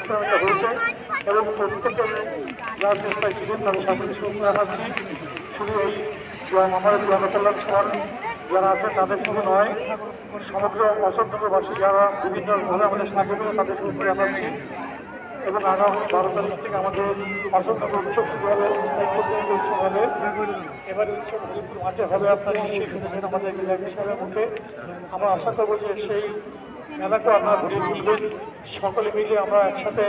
অনুষ্ঠানটা হয়েছে এবং প্রত্যেকের রাজনেতায় ছিলেন তাদের সকলে শুভেচ্ছা জানাচ্ছি শুধু এই আমাদের জনকল্যাণ সভার যারা আছে তাদের শুধু নয়, সমগ্র অসন্তবাসী যারা বিভিন্নভাবে আমাদের সাথে করে তাদের শুভেচ্ছা জানাচ্ছি এবং আগামী বারো তারিখ থেকে আমাদের অসংখ্য উৎসব শুরু হবে, উৎসব হবে। এবারে উৎসব মাঠে হবে আপনারা আমাদের জেলা হিসাবের মুখে। আমরা আশা করব যে সেই মেলাকে তুলবেন সকলে মিলে আমরা একসাথে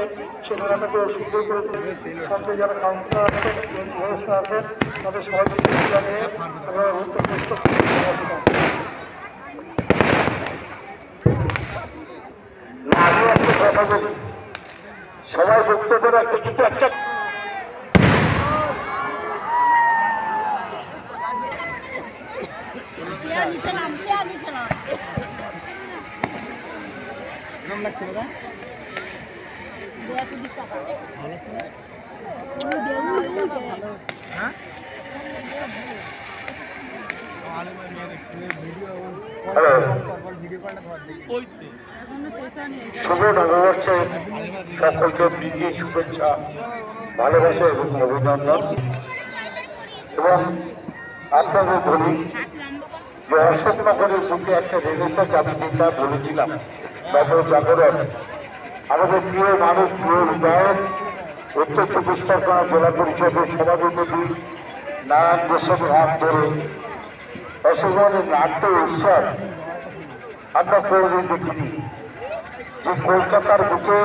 সেই মেলাটাকে সুন্দর করে যারা কাউন্সিলর আছেন ব্যবস্থা আছেন তাদের সহযোগিতা জানিয়ে আমরা সবাই বক্তব্য রাখতে কিন্তু একটা শুভ নববর্ষের সকলকে শুভেচ্ছা, ভালোবাসা এবং অভিনন্দন। এবং আপনাদের বলি যে অশোকনগরের বুকে একটা রেনেসার আমি যেটা বলেছিলাম নব জাগরণ। আমাদের প্রিয় মানুষ প্রিয় বিধায়ক, উত্তর চব্বিশ পরগনা জেলা পরিষদের সভাপতি নারায়ণ গোস্বামী হাত ধরে অশোকনগরের নাট্য উৎসব আমরা কোনোদিন দেখিনি। যে কলকাতার বুকে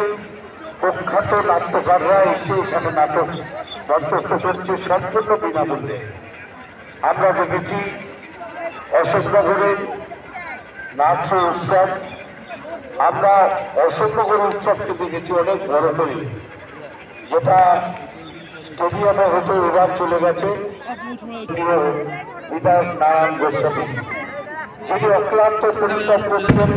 প্রখ্যাত নাট্যকাররা এসে এখানে নাটক মঞ্চস্থ করছে সম্পূর্ণ বিনামূল্যে। আমরা দেখেছি অশোকনগরের নাট্য উৎসব আমরা অশোকনগর উৎসবকে দেখেছি অনেক বড় করে। যেটা স্টেডিয়ামে হতে এবার চলে গেছে। বিধায়ক নারায়ণ গোস্বামী। যিনি অক্লান্ত পরিশ্রম করছেন,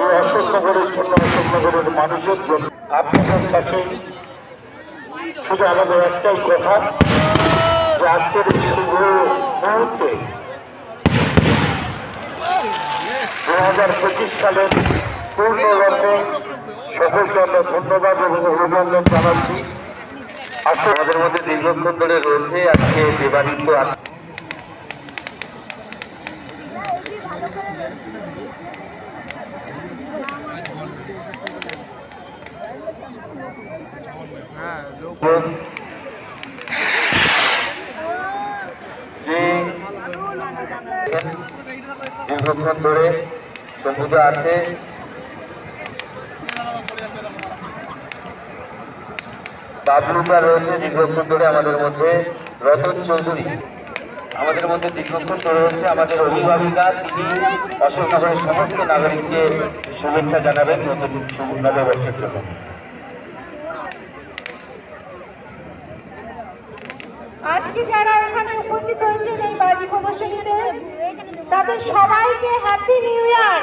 এই অশোকনগরের জন্য অশোকনগরের মানুষের জন্য। আপনাদের কাছে শুধু আমাদের একটাই কথা, যে আজকের এই শুভ মুহূর্তে দু হাজার পঁচিশ সালের পূর্ণরূপে সকলকে আমরা ধন্যবাদ এবং অভিনন্দন জানাচ্ছি। আসলে আমাদের মধ্যে দীর্ঘক্ষণ ধরে রয়েছে, আজকে দেবাদিত্য আছে যে দীর্ঘক্ষণ ধরে সমুদ্র আছে বাবলুদা রয়েছে দীর্ঘক্ষণ ধরে আমাদের মধ্যে। রতন চৌধুরী। আমাদের মধ্যে দীর্ঘক্ষণ ধরে রয়েছে আমাদের অভিভাবিকা, তিনি অশোকনগরের সমস্ত নাগরিককে শুভেচ্ছা জানাবেন নতুন নববর্ষের জন্য। আজকে যারা এখানে উপস্থিত হয়েছেন এই বাড়ি প্রদর্শনীতে, তাদের সবাইকে হ্যাপি নিউ ইয়ার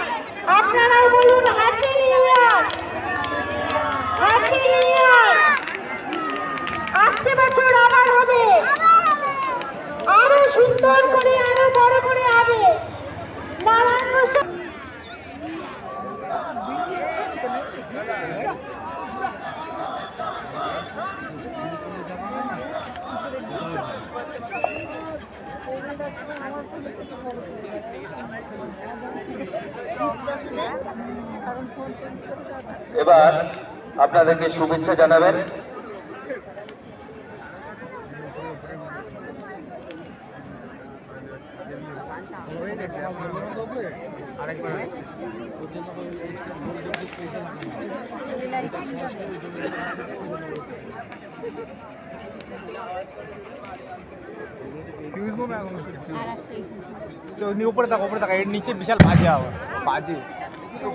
আপনারাও বলুন happy new year happy new year আসছে বছর আবার হবে আরও সুন্দর করে আরও বড় করে হবে নারায়ণ গোস্বামী এবার আপনাদেরকে শুভেচ্ছা জানাবেন। নি উপরে থাকো উপরে থাকো এর নিচে বিশাল বাজে আবার বাজে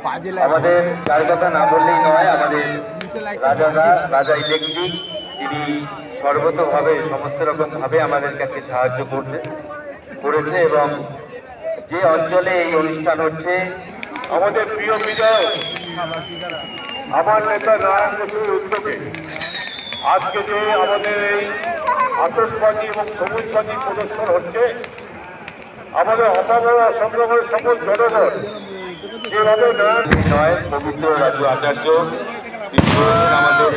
বাজে আমাদের যার কথা না বললেই নয় আমাদের রাজারা রাজা ইলেকট্রিক তিনি সর্বতভাবে সমস্ত রকম ভাবে আমাদের কাছে সাহায্য করছে করেছে এবং যে অঞ্চলে এই অনুষ্ঠান হচ্ছে আমাদের প্রিয় বিধায়ক। আমার নেতা নারায়ণ বসুর উদ্যোগে আজকে যে আমাদের এই আতসবাজি এবং সবুজবাজি প্রদর্শন হচ্ছে আমাদের অসাধারণ সংগ্রামের সকল জনগণ যেভাবে নারায়ণ নয় পবিত্র রাজু আচার্য তিনি রয়েছেন আমাদের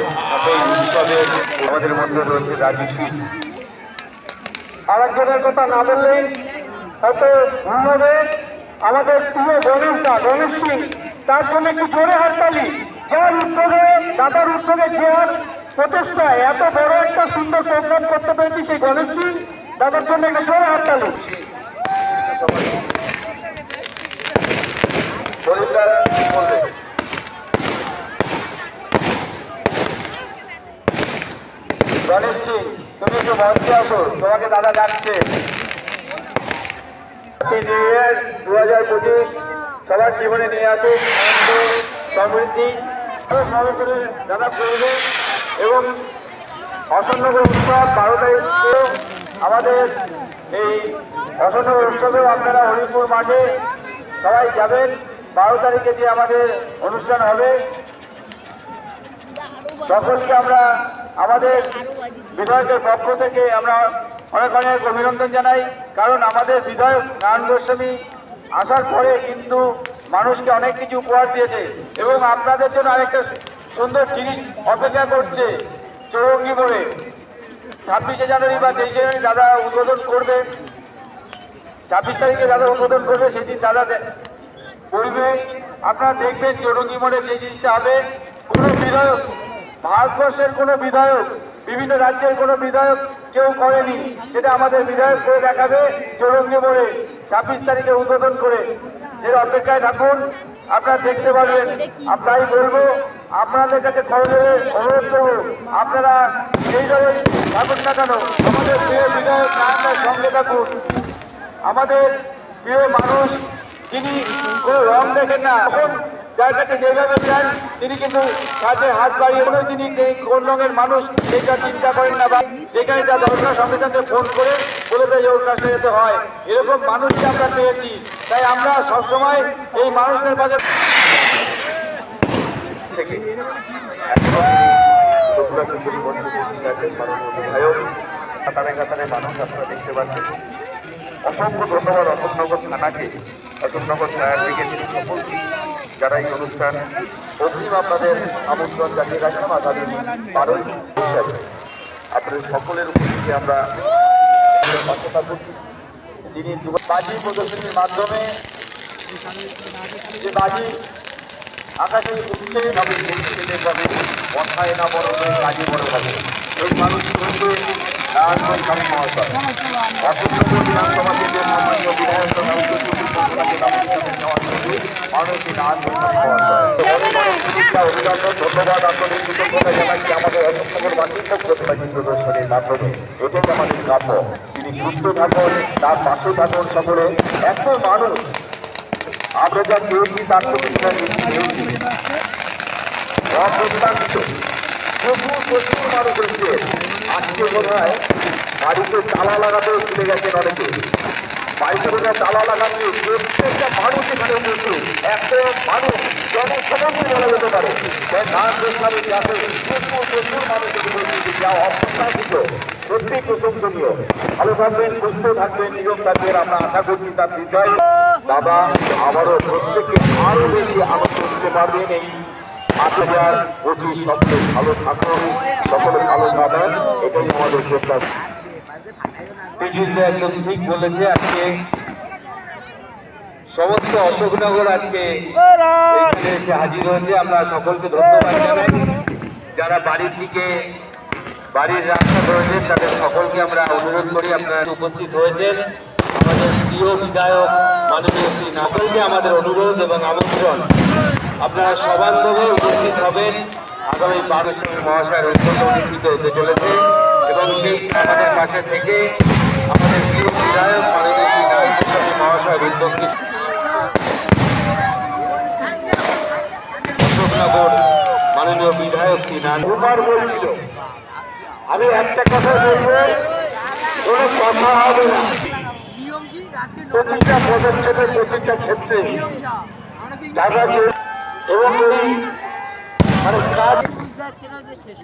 এই আমাদের মধ্যে রয়েছে রাজু সিং আরেকজনের কথা না বললেই হয়তো ভুল হবে। আমাদের প্রিয় গণেশ দা গণেশ সিং তার জন্য একটু জোরে হাততালি। যার উদ্যোগে, দাদার উদ্যোগে যে আর প্রচেষ্টায় এত বড় একটা সুন্দর প্রোগ্রাম করতে পেরেছি সেই গণেশ সিং। দাদার জন্য একটু জোরে হাততালি গণেশ সিং, তুমি একটু মঞ্চে আসো, তোমাকে দাদা ডাকছে। নিউ ইয়ার দু হাজার পঁচিশ, সবার জীবনে নিয়ে আসুক সমৃদ্ধি। ভালো করে দাদা করবে এবং অসন্নগর উৎসব বারো তারিখে আমাদের এই অসন্নগর উৎসবেও আপনারা হরিপুর মাঠে সবাই যাবেন। বারো তারিখে যে আমাদের অনুষ্ঠান হবে, সকলকে আমরা আমাদের বিধায়কের পক্ষ থেকে আমরা অনেক অনেক অভিনন্দন জানাই। কারণ আমাদের বিধায়ক নারায়ণ গোস্বামী আসার পরে কিন্তু মানুষকে অনেক কিছু উপহার দিয়েছে এবং আপনাদের জন্য আরেকটা সুন্দর জিনিস অপেক্ষা করছে চৌরঙ্গি মোড়ে। ছাব্বিশে জানুয়ারি বা তেইশে জানুয়ারি দাদা উদ্বোধন করবে। ছাব্বিশ তারিখে দাদা উদ্বোধন করবে, সেদিন দাদা করবে আপনারা দেখবেন চৌরঙ্গি মোড়ে যে জিনিসটা হবে। কোনো বিধায়ক, ভারতবর্ষের কোনো বিধায়ক, বিভিন্ন রাজ্যের কোনো বিধায়ক কেউ করেনি। সেটা আমাদের বিধায়ক করে দেখাবে চৌরঙ্গি মোড়ে। ছাব্বিশ তারিখে উদ্বোধন করে এর অপেক্ষায় থাকুন, আপনারা দেখতে পারবেন আপনারাই বলব, আপনাদের কাছে অনুরোধ করব, আপনারা দলেই থাকুন না কেন, আমাদের প্রিয় বিধায়ক নারায়ণের সঙ্গে থাকুন। আমাদের প্রিয় মানুষ তিনি কোনো রং দেখেন না এখন যার কাছে যেভাবে চান, তিনি কিন্তু কাছে হাত বাড়িয়ে তিনি কোন রঙের মানুষ, সেটা চিন্তা করেন না বা যেখানে যা দরকার সঙ্গে সঙ্গে ফোন করে বলে দেয় যেতে হয়। এরকম মানুষকে আমরা পেয়েছি। তাই আমরা সবসময় এই মাননীয় বিধায়ক কাতারে কাতারে মানুষ আপনারা দেখতে অসংখ্য অনুষ্ঠান আপনাদের আমন্ত্রণ আপনাদের সকলের উপস্থিতি আমরা থাকুন যিনি যুব- বাজি প্রদর্শনীর মাধ্যমে যে বাজি আকাশে উঠছে, তবে উঠতে পাবে কথায় না বড় হয়ে কাজে বড় হবে। এই মানুষটি হচ্ছে স্বামী মহাশয় থেকে সম্মানীয় বিধায়ক শুভেচ্ছা অভিনন্দন, ধন্যবাদ আপনাদের কৃতজ্ঞতা জানাচ্ছি আমাদের বাসীর পক্ষ থেকে প্রদর্শনীর মাধ্যমে এটাই আমাদের কাম্য। তিনি সুস্থ থাকুন, তার পাশে থাকুন সকলে। এত মানুষ, আমরা যা পেয়েছি তার বেশি অপ্রত্যাশিত প্রচুর প্রচুর মানুষ আজকে বোধ হয় বাড়িতে তালা লাগাতেও ভুলে গেছেন অনেকে। বোধ হয় তালা লাগাতে প্রত্যেকটা মানুষ এখানে একটা মানুষ জনসমস্ত বলা যেতে পারে। যা অপ্রত্যাশিত সত্যি প্রশংসনীয়। ভালো থাকবেন, সুস্থ থাকবেন, নিয়ম থাকবেন আমরা আশা করছি তার হৃদয় বাবা, আবারও প্রত্যেককে আরও বেশি আনন্দ দিতে পারবেন এই আট হাজার পঁচিশ সকলে ভালো থাকুন। সকলে ভালো থাকেন। এটাই আমাদের প্রত্যাশা পীযুষদা একদম ঠিক বলেছে আজকে। সমস্ত অশোকনগর আজকে এসে হাজির হয়েছে। আমরা সকলকে ধন্যবাদ জানাই। যারা বাড়ির দিকে, বাড়ির রাস্তা রয়েছেন তাদের সকলকে আমরা অনুরোধ করি, আপনারা উপস্থিত হয়েছেন। আমাদের প্রিয় বিধায়ক, মাননীয় শ্রী নাকলকে আমাদের অনুরোধ এবং আমন্ত্রণ। আপনারা সবান্ধবে উপস্থিত হবেন। আগামী বারো সঙ্গে মহাশয়ের অত্যন্ত অনুষ্ঠিত হতে চলেছে। আমাদের পাশে থেকে আমাদের প্রিয় বিধায়ক মাননীয় অশোকনগর মাননীয় বিধায়ক শ্রী নারায়ণ। দুবার বলছিল আমি একটা কথা বলব কোনো কথা হবে না। প্রতিটা পদক্ষেপে প্রতিটা ক্ষেত্রে টাকা এবং এই মানে কাজ শেষ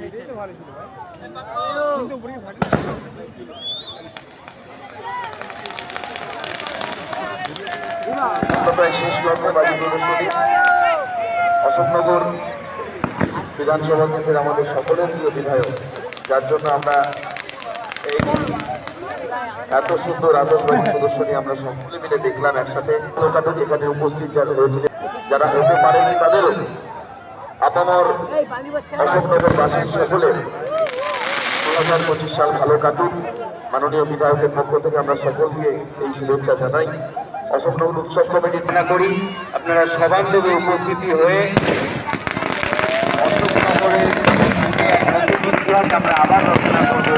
অশোকনগর বিধানসভা কেন্দ্রের আমাদের সকলের প্রিয় বিধায়ক। যার জন্য আমরা এই এত সুন্দর আতঙ্কবাদী প্রদর্শনী আমরা সকলে মিলে দেখলাম একসাথে। যেখানে উপস্থিত যারা হয়েছিলেন যারা হতে পারেনি তাদেরও আপামর অশোকনগর বাসীর সকলের দু হাজার পঁচিশ সাল ভালো কাটুক। মাননীয় বিধায়কের পক্ষ থেকে আমরা সকলকে এই শুভেচ্ছা জানাই। অশোকনগর উৎসব কমিটি করি। আপনারা সবার দেবে উপস্থিতি হয়ে অশোকনগরের যে এক নতুন ইতিহাস আমরা আবার রচনা করব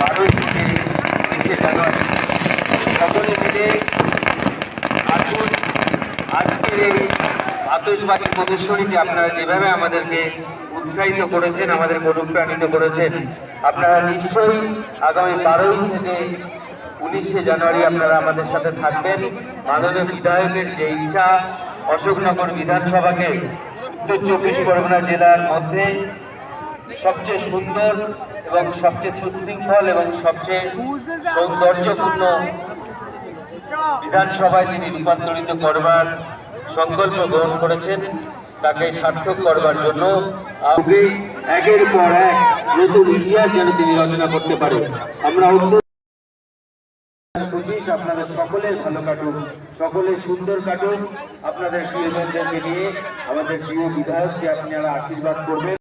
বারোই থেকে তিরিশে জানুয়ারি সকলে মিলে আসুন আজকের এই আতসবাদী প্রদর্শনীতে আপনারা যেভাবে আমাদেরকে উৎসাহিত করেছেন, আমাদের অনুপ্রাণিত করেছেন, আপনারা নিশ্চয়ই আগামী বারোই থেকে উনিশে জানুয়ারি আপনারা আমাদের সাথে থাকবেন। মাননীয় বিধায়কের যে ইচ্ছা, অশোকনগর বিধানসভাকে উত্তর চব্বিশ পরগনা জেলার মধ্যে সবচেয়ে সুন্দর এবং সবচেয়ে সুশৃঙ্খল এবং সবচেয়ে সৌন্দর্যপূর্ণ বিধানসভায় তিনি রূপান্তরিত করবার সংকল্প গ্রহণ করেছেন, তাকে সার্থক করবার জন্য একের পর এক নতুন ইতিহাস যেন তিনি রচনা করতে পারে আমরা আপনাদের সকলের ভালো কাটুক, সকলের সুন্দর কাটুন আপনাদের প্রিয়জনদেরকে নিয়ে আমাদের প্রিয় বিধায়ককে আপনারা আশীর্বাদ করবেন।